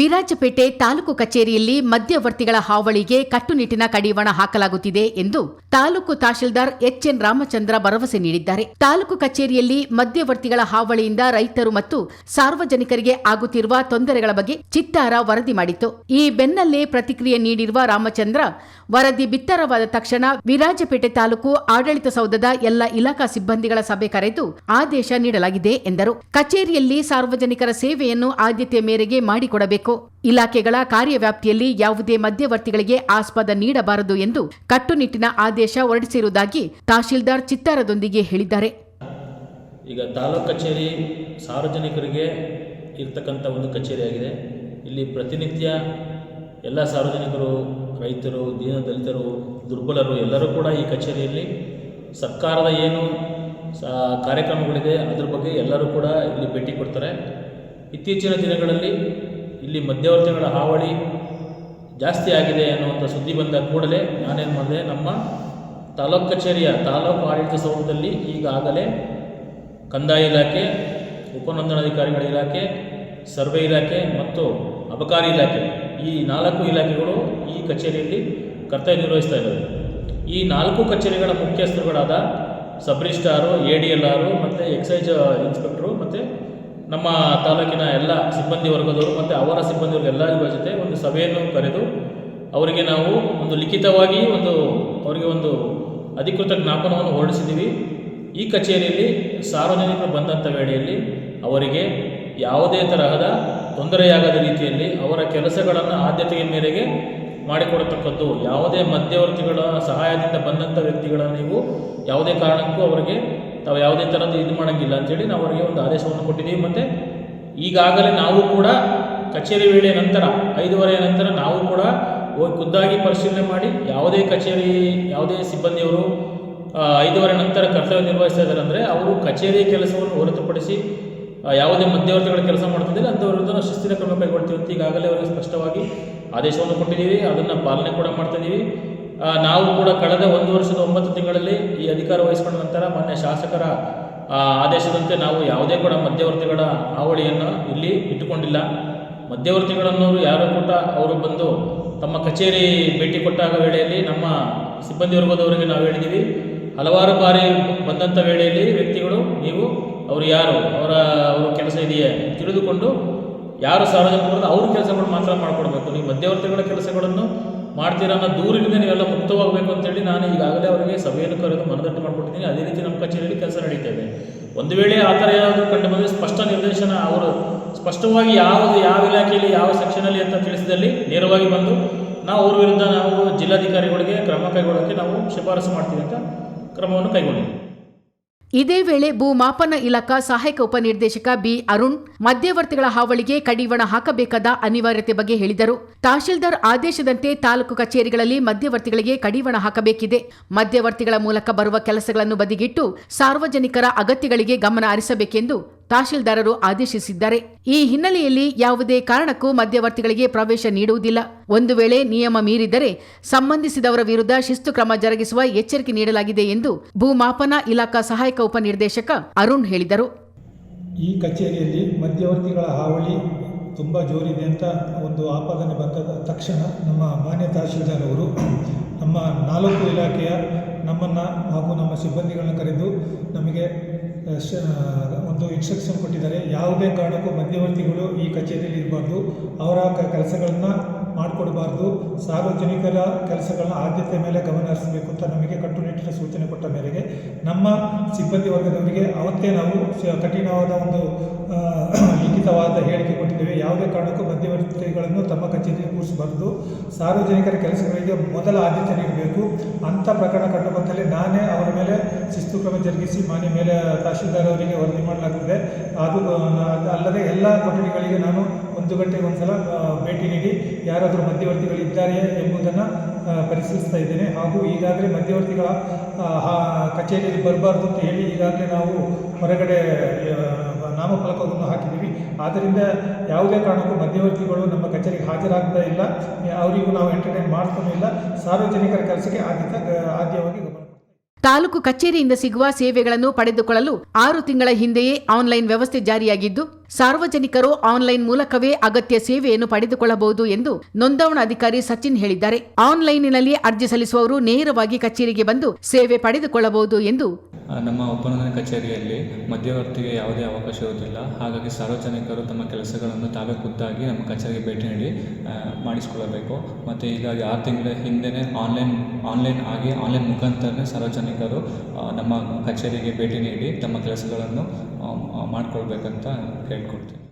ವಿರಾಜಪೇಟೆ ತಾಲೂಕು ಕಚೇರಿಯಲ್ಲಿ ಮಧ್ಯವರ್ತಿಗಳ ಹಾವಳಿಗೆ ಕಟ್ಟುನಿಟ್ಟಿನ ಕಡಿವಾಣ ಹಾಕಲಾಗುತ್ತಿದೆ ಎಂದು ತಾಲೂಕು ತಹಶೀಲ್ದಾರ್ ಎಚ್ಎನ್ ರಾಮಚಂದ್ರ ಭರವಸೆ ನೀಡಿದ್ದಾರೆ. ತಾಲೂಕು ಕಚೇರಿಯಲ್ಲಿ ಮಧ್ಯವರ್ತಿಗಳ ಹಾವಳಿಯಿಂದ ರೈತರು ಮತ್ತು ಸಾರ್ವಜನಿಕರಿಗೆ ಆಗುತ್ತಿರುವ ತೊಂದರೆಗಳ ಬಗ್ಗೆ ಚಿತ್ತಾರ ವರದಿ ಮಾಡಿತ್ತು. ಈ ಬೆನ್ನಲ್ಲೇ ಪ್ರತಿಕ್ರಿಯೆ ನೀಡಿರುವ ರಾಮಚಂದ್ರ, ವರದಿ ಬಿತ್ತರವಾದ ತಕ್ಷಣ ವಿರಾಜಪೇಟೆ ತಾಲೂಕು ಆಡಳಿತ ಸೌಧದ ಎಲ್ಲ ಇಲಾಖಾ ಸಿಬ್ಬಂದಿಗಳ ಸಭೆ ಕರೆದು ಆದೇಶ ನೀಡಲಾಗಿದೆ ಎಂದರು. ಕಚೇರಿಯಲ್ಲಿ ಸಾರ್ವಜನಿಕರ ಸೇವೆಯನ್ನು ಆದ್ಯತೆ ಮೇರೆಗೆ ಮಾಡಿಕೊಡಬೇಕು. ಇಲಾಖೆಗಳ ಕಾರ್ಯವ್ಯಾಪ್ತಿಯಲ್ಲಿ ಯಾವುದೇ ಮಧ್ಯವರ್ತಿಗಳಿಗೆ ಆಸ್ಪದ ನೀಡಬಾರದು ಎಂದು ಕಟ್ಟುನಿಟ್ಟಿನ ಆದೇಶ ಹೊರಡಿಸಿರುವುದಾಗಿ ತಹಶೀಲ್ದಾರ್ ಚಿತ್ತಾರದೊಂದಿಗೆ ಹೇಳಿದ್ದಾರೆ. ಈಗ ತಾಲೂಕು ಕಚೇರಿ ಸಾರ್ವಜನಿಕರಿಗೆ ಇರ್ತಕ್ಕಂಥ ಒಂದು ಕಚೇರಿಯಾಗಿದೆ ಇಲ್ಲಿ ಪ್ರತಿನಿತ್ಯ ಎಲ್ಲ ಸಾರ್ವಜನಿಕರು, ರೈತರು ದೀನ ದಲಿತರು, ದುರ್ಬಲರು ಎಲ್ಲರೂ ಕೂಡ ಈ ಕಚೇರಿಯಲ್ಲಿ ಸರ್ಕಾರದ ಏನು ಕಾರ್ಯಕ್ರಮಗಳಿದೆ, ಅದ್ರ ಬಗ್ಗೆ ಎಲ್ಲರೂ ಕೂಡ ಇಲ್ಲಿ ಭೇಟಿ ಕೊಡ್ತಾರೆ. ಇತ್ತೀಚಿನ ದಿನಗಳಲ್ಲಿ ಇಲ್ಲಿ ಮಧ್ಯವರ್ತಿಗಳ ಹಾವಳಿ ಜಾಸ್ತಿ ಆಗಿದೆ ಅನ್ನುವಂಥ ಸುದ್ದಿ ಬಂದ ಕೂಡಲೇ ನಾನೇನು ಮಾಡಿದೆ, ನಮ್ಮ ತಾಲೂಕು ಕಚೇರಿಯ ತಾಲೂಕು ಆಡಳಿತ ಸೌಧದಲ್ಲಿ ಈಗಾಗಲೇ ಕಂದಾಯ ಇಲಾಖೆ, ಉಪನೋಂದಣಾಧಿಕಾರಿಗಳ ಇಲಾಖೆ, ಸರ್ವೆ ಇಲಾಖೆ ಮತ್ತು ಅಬಕಾರಿ ಇಲಾಖೆ ಈ ನಾಲ್ಕು ಇಲಾಖೆಗಳು ಈ ಕಚೇರಿಯಲ್ಲಿ ಕರ್ತವ್ಯ ನಿರ್ವಹಿಸ್ತಾ ಇದ್ದಾವೆ. ಈ ನಾಲ್ಕು ಕಚೇರಿಗಳ ಮುಖ್ಯಸ್ಥರುಗಳಾದ sub A D L R, ಮತ್ತು ಎಕ್ಸೈಜ್ ಇನ್ಸ್ಪೆಕ್ಟ್ರು, ಮತ್ತು ನಮ್ಮ ತಾಲೂಕಿನ ಎಲ್ಲ ಸಿಬ್ಬಂದಿ ವರ್ಗದವರು ಮತ್ತು ಅವರ ಸಿಬ್ಬಂದಿ ವರ್ಗ ಎಲ್ಲರಿಗೂ ಜೊತೆ ಒಂದು ಸಭೆಯನ್ನು ಕರೆದು ಅವರಿಗೆ ನಾವು ಒಂದು ಲಿಖಿತವಾಗಿ ಒಂದು ಅವರಿಗೆ ಒಂದು ಅಧಿಕೃತ ಜ್ಞಾಪನವನ್ನು ಹೊರಡಿಸಿದ್ದೀವಿ. ಈ ಕಚೇರಿಯಲ್ಲಿ ಸಾರ್ವಜನಿಕರು ಬಂದಂಥ ವೇಳೆಯಲ್ಲಿ ಅವರಿಗೆ ಯಾವುದೇ ತರಹದ ತೊಂದರೆಯಾಗದ ರೀತಿಯಲ್ಲಿ ಅವರ ಕೆಲಸಗಳನ್ನು ಆದ್ಯತೆಯ ಮೇರೆಗೆ ಮಾಡಿಕೊಡತಕ್ಕದ್ದು, ಯಾವುದೇ ಮಧ್ಯವರ್ತಿಗಳ ಸಹಾಯದಿಂದ ಬಂದಂಥ ವ್ಯಕ್ತಿಗಳನ್ನು ನೀವು ಯಾವುದೇ ಕಾರಣಕ್ಕೂ ಅವರಿಗೆ ತಾವು ಯಾವುದೇ ಥರದ ಇದು ಮಾಡೋಂಗಿಲ್ಲ ಅಂಥೇಳಿ ನಾವು ಅವರಿಗೆ ಒಂದು ಆದೇಶವನ್ನು ಕೊಟ್ಟಿದ್ದೀವಿ. ಮತ್ತು ಈಗಾಗಲೇ ನಾವು ಕೂಡ ಕಚೇರಿ ವೇಳೆ ನಂತರ, ಐದೂವರೆಯ ನಂತರ ನಾವು ಕೂಡ ಹೋಗಿ ಖುದ್ದಾಗಿ ಪರಿಶೀಲನೆ ಮಾಡಿ ಯಾವುದೇ ಕಚೇರಿ, ಯಾವುದೇ ಸಿಬ್ಬಂದಿಯವರು ಐದುವರೆ ನಂತರ ಕರ್ತವ್ಯ ನಿರ್ವಹಿಸ್ತಾ ಇದ್ದಾರೆ ಅಂದರೆ ಅವರು ಕಚೇರಿ ಕೆಲಸವನ್ನು ಹೊರತುಪಡಿಸಿ ಯಾವುದೇ ಮಧ್ಯವರ್ತಿಗಳ ಕೆಲಸ ಮಾಡ್ತಿದ್ದಿಲ್ಲ. ಅಂಥವ್ರದ್ದು ಶಿಸ್ತಿನ ಕ್ರಮ ಕೈಗೊಳ್ತೀವಿ ಅಂತ ಈಗಾಗಲೇ ಅವರಿಗೆ ಸ್ಪಷ್ಟವಾಗಿ ಆದೇಶವನ್ನು ಕೊಟ್ಟಿದ್ದೀವಿ. ಅದನ್ನು ಪಾಲನೆ ಕೂಡ ಮಾಡ್ತಿದ್ದೀವಿ. ನಾವು ಕೂಡ ಕಳೆದ ಒಂದು ವರ್ಷದ ಒಂಬತ್ತು ತಿಂಗಳಲ್ಲಿ ಅಧಿಕಾರ ವಹಿಸಿಕೊಂಡ ನಂತರ ಮಾನ್ಯ ಶಾಸಕರ ಆದೇಶದಂತೆ ನಾವು ಯಾವುದೇ ಕೂಡ ಮಧ್ಯವರ್ತಿಗಳ ಹಾವಳಿಯನ್ನು ಇಲ್ಲಿ ಇಟ್ಟುಕೊಂಡಿಲ್ಲ. ಮಧ್ಯವರ್ತಿಗಳನ್ನೋರು ಯಾರು ಕೂಡ ಅವರು ಬಂದು ತಮ್ಮ ಕಚೇರಿ ಭೇಟಿ ಕೊಟ್ಟಾಗ ವೇಳೆಯಲ್ಲಿ ನಮ್ಮ ಸಿಬ್ಬಂದಿ ವರ್ಗದವರಿಗೆ ನಾವು ಹೇಳಿದ್ದೀವಿ ಹಲವಾರು ಬಾರಿ ಬಂದಂಥ ವೇಳೆಯಲ್ಲಿ ವ್ಯಕ್ತಿಗಳು, ನೀವು, ಅವರು ಯಾರು, ಅವರ ಅವರ ಕೆಲಸ ಇದೆಯೇ ತಿಳಿದುಕೊಂಡು, ಯಾರು ಸಾರ್ವಜನಿಕರು, ಅವ್ರ ಕೆಲಸಗಳು ಮಾತ್ರ ಮಾಡಿಕೊಡ್ಬೇಕು. ನೀವು ಮಧ್ಯವರ್ತಿಗಳ ಕೆಲಸಗಳನ್ನು ಮಾಡ್ತೀರಾ ಅನ್ನೋ ದೂರಿನಿಂದ ನೀವೆಲ್ಲ ಮುಕ್ತವಾಗಬೇಕು ಅಂತೇಳಿ ನಾನು ಈಗಾಗಲೇ ಅವರಿಗೆ ಸಭೆಯನ್ನು ಕರೆದು ಮನದಟ್ಟು ಮಾಡಿಕೊಟ್ಟಿದ್ದೀನಿ. ಅದೇ ರೀತಿ ನಮ್ಮ ಕಚೇರಿಯಲ್ಲಿ ಕೆಲಸ ನಡೀತಾ ಇದೆ ಒಂದು ವೇಳೆ ಆ ಥರ ಏನಾದರೂ ಕಂಡು ಬಂದರೆ ಸ್ಪಷ್ಟ ನಿರ್ದೇಶನ ಅವರು ಸ್ಪಷ್ಟವಾಗಿ ಯಾವುದು ಯಾವ ಇಲಾಖೆಯಲ್ಲಿ ಯಾವ ಸೆಕ್ಷನಲ್ಲಿ ಅಂತ ತಿಳಿಸಿದಲ್ಲಿ ನೇರವಾಗಿ ಬಂದು ನಾವು ಅವ್ರ ವಿರುದ್ಧ ನಾವು ಜಿಲ್ಲಾಧಿಕಾರಿಗಳಿಗೆ ಕ್ರಮ ಕೈಗೊಳ್ಳೋಕ್ಕೆ ನಾವು ಶಿಫಾರಸು ಮಾಡ್ತೀವಿ ಅಂತ ಕ್ರಮವನ್ನು ಕೈಗೊಂಡಿದ್ದೀವಿ. ಇದೇ ವೇಳೆ ಭೂಮಾಪನ ಇಲಾಖಾ ಸಹಾಯಕ ಉಪನಿರ್ದೇಶಕ ಬಿ ಅರುಣ್ ಮಧ್ಯವರ್ತಿಗಳ ಹಾವಳಿಗೆ ಕಡಿವಾಣ ಹಾಕಬೇಕಾದ ಅನಿವಾರ್ಯತೆ ಬಗ್ಗೆ ಹೇಳಿದರು. ತಹಶೀಲ್ದಾರ್ ಆದೇಶದಂತೆ ತಾಲೂಕು ಕಚೇರಿಗಳಲ್ಲಿ ಮಧ್ಯವರ್ತಿಗಳಿಗೆ ಕಡಿವಾಣ ಹಾಕಬೇಕಿದೆ. ಮಧ್ಯವರ್ತಿಗಳ ಮೂಲಕ ಬರುವ ಕೆಲಸಗಳನ್ನು ಬದಿಗಿಟ್ಟು ಸಾರ್ವಜನಿಕರ ಅಗತ್ಯಗಳಿಗೆ ಗಮನ ಹರಿಸಬೇಕೆಂದು ತಹಶೀಲ್ದಾರರು ಆದೇಶಿಸಿದ್ದಾರೆ. ಈ ಹಿನ್ನೆಲೆಯಲ್ಲಿ ಯಾವುದೇ ಕಾರಣಕ್ಕೂ ಮಧ್ಯವರ್ತಿಗಳಿಗೆ ಪ್ರವೇಶ ನೀಡುವುದಿಲ್ಲ. ಒಂದು ವೇಳೆ ನಿಯಮ ಮೀರಿದರೆ ಸಂಬಂಧಿಸಿದವರ ವಿರುದ್ಧ ಶಿಸ್ತು ಕ್ರಮ ಜರುಗಿಸುವ ಎಚ್ಚರಿಕೆ ನೀಡಲಾಗಿದೆ ಎಂದು ಭೂಮಾಪನ ಇಲಾಖಾ ಸಹಾಯಕ ಉಪನಿರ್ದೇಶಕ ಅರುಣ್ ಹೇಳಿದರು. ಈ ಕಚೇರಿಯಲ್ಲಿ ಮಧ್ಯವರ್ತಿಗಳ ಹಾವಳಿ ತುಂಬ ಜೋರಿದೆ ಅಂತ ಒಂದು ಆಪಾದನೆ ಬಂದ ತಕ್ಷಣ ನಮ್ಮ ಮಾನ್ಯ ತಹಶೀಲ್ದಾರ್ ಅವರು ನಮ್ಮ ನಾಲ್ಕು ಇಲಾಖೆಯ ನಮ್ಮನ್ನು ಹಾಗೂ ನಮ್ಮ ಸಿಬ್ಬಂದಿಗಳನ್ನ ಕರೆದು ನಮಗೆ ಒಂದು ಇನ್ಸ್ಟ್ರಕ್ಷನ್ ಕೊಟ್ಟಿದ್ದಾರೆ. ಯಾವುದೇ ಕಾರಣಕ್ಕೂ ಮಧ್ಯವರ್ತಿಗಳು ಈ ಕಚೇರಿಯಲ್ಲಿ ಇರಬಾರ್ದು. ಅವರ ಕೆಲಸಗಳನ್ನು ಮಾಡಿಕೊಡಬಾರ್ದು. ಸಾರ್ವಜನಿಕರ ಕೆಲಸಗಳನ್ನ ಆದ್ಯತೆ ಮೇಲೆ ಗಮನ ಹರಿಸಬೇಕು ಅಂತ ನಮಗೆ ಕಟ್ಟುನಿಟ್ಟಿನ ಸೂಚನೆ ಕೊಟ್ಟ ಮೇರೆಗೆ ನಮ್ಮ ಸಿಬ್ಬಂದಿ ವರ್ಗದವರಿಗೆ ಅವತ್ತೇ ನಾವು ಕಠಿಣವಾದ ಒಂದು ಲಿಖಿತವಾದ ಹೇಳಿಕೆ ಕೊಟ್ಟಿದ್ದೇವೆ. ಯಾವುದೇ ಕಾರಣಕ್ಕೂ ಮಧ್ಯವರ್ತಿಗಳನ್ನು ತಮ್ಮ ಕಚೇರಿಯಲ್ಲಿ ಕೂರಿಸಬಾರ್ದು. ಸಾರ್ವಜನಿಕರ ಕೆಲಸಗಳಿಗೆ ಮೊದಲ ಆದ್ಯತೆ ನೀಡಬೇಕು. ಅಂಥ ಪ್ರಕರಣ ಕಂಡು ನಾನೇ ಅವರ ಮೇಲೆ ಶಿಸ್ತು ಕ್ರಮ ಜರುಗಿಸಿ ಮಾನ್ಯ ಮೇಲೆ ತಹಶೀಲ್ದಾರ್ ಅವರಿಗೆ ವರದಿ ಮಾಡಲಾಗುತ್ತದೆ ಅದು ಅಲ್ಲದೆ ಎಲ್ಲ ಕೊಠಡಿಗಳಿಗೆ ನಾನು ಒಂದು ಗಂಟೆಗೆ ಒಂದು ಸಲ ಭೇಟಿ ನೀಡಿ ಯಾರಾದರೂ ಮಧ್ಯವರ್ತಿಗಳು ಇದ್ದಾರೆಯೇ ಎಂಬುದನ್ನು ಪರಿಶೀಲಿಸ್ತಾ ಇದ್ದೇನೆ. ಹಾಗೂ ಈಗಾಗಲೇ ಮಧ್ಯವರ್ತಿಗಳ ಕಚೇರಿಯಲ್ಲಿ ಬರಬಾರ್ದು ಅಂತ ಹೇಳಿ ಈಗಾಗಲೇ ನಾವು ಹೊರಗಡೆ ನಾಮಫಲಕವನ್ನು ಹಾಕಿದ್ದೀವಿ. ಆದ್ದರಿಂದ ಯಾವುದೇ ಕಾರಣಕ್ಕೂ ಮಧ್ಯವರ್ತಿಗಳು ನಮ್ಮ ಕಚೇರಿಗೆ ಹಾಜರಾಗ್ತಾ ಇಲ್ಲ. ಅವರಿಗೂ ನಾವು ಎಂಟರ್ಟೈನ್ ಮಾಡ್ತಾನೂ ಇಲ್ಲ. ಸಾರ್ವಜನಿಕರ ಕೆಲಸಕ್ಕೆ ಆದ್ಯತೆ, ಆದ್ಯವಾಗಿ ಗಮನ. ತಾಲೂಕು ಕಚೇರಿಯಿಂದ ಸಿಗುವ ಸೇವೆಗಳನ್ನು ಪಡೆದುಕೊಳ್ಳಲು ಆರು ತಿಂಗಳ ಹಿಂದೆಯೇ ಆನ್ಲೈನ್ ವ್ಯವಸ್ಥೆ ಜಾರಿಯಾಗಿದ್ದು, ಸಾರ್ವಜನಿಕರು ಆನ್ಲೈನ್ ಮೂಲಕವೇ ಅಗತ್ಯ ಸೇವೆಯನ್ನು ಪಡೆದುಕೊಳ್ಳಬಹುದು ಎಂದು ನೋಂದಾವಣಾಧಿಕಾರಿ ಸಚಿನ್ ಹೇಳಿದ್ದಾರೆ. ಆನ್ಲೈನ್ನಲ್ಲಿ ಅರ್ಜಿ ಸಲ್ಲಿಸುವವರು ನೇರವಾಗಿ ಕಚೇರಿಗೆ ಬಂದು ಸೇವೆ ಪಡೆದುಕೊಳ್ಳಬಹುದು ಎಂದು ನಮ್ಮ ಒಪ್ಪಂದನ ಕಚೇರಿಯಲ್ಲಿ ಮಧ್ಯವರ್ತಿಗೆ ಯಾವುದೇ ಅವಕಾಶ ಇರುವುದಿಲ್ಲ. ಹಾಗಾಗಿ ಸಾರ್ವಜನಿಕರು ತಮ್ಮ ಕೆಲಸಗಳನ್ನು ತಾವೇ ಖುದ್ದಾಗಿ ನಮ್ಮ ಕಚೇರಿಗೆ ಭೇಟಿ ನೀಡಿ ಮಾಡಿಸಿಕೊಳ್ಳಬೇಕು. ಮತ್ತು ಹೀಗಾಗಿ ಆರು ತಿಂಗಳ ಹಿಂದೆಯೇ ಆನ್ಲೈನ್ ಆನ್ಲೈನ್ ಆಗಿ ಆನ್ಲೈನ್ ಮುಖಾಂತರನೇ ಸಾರ್ವಜನಿಕರು ನಮ್ಮ ಕಚೇರಿಗೆ ಭೇಟಿ ನೀಡಿ ತಮ್ಮ ಕೆಲಸಗಳನ್ನು ಮಾಡಿಕೊಳ್ಬೇಕಂತ ಕೇಳ್ಕೊಳ್ತೀನಿ.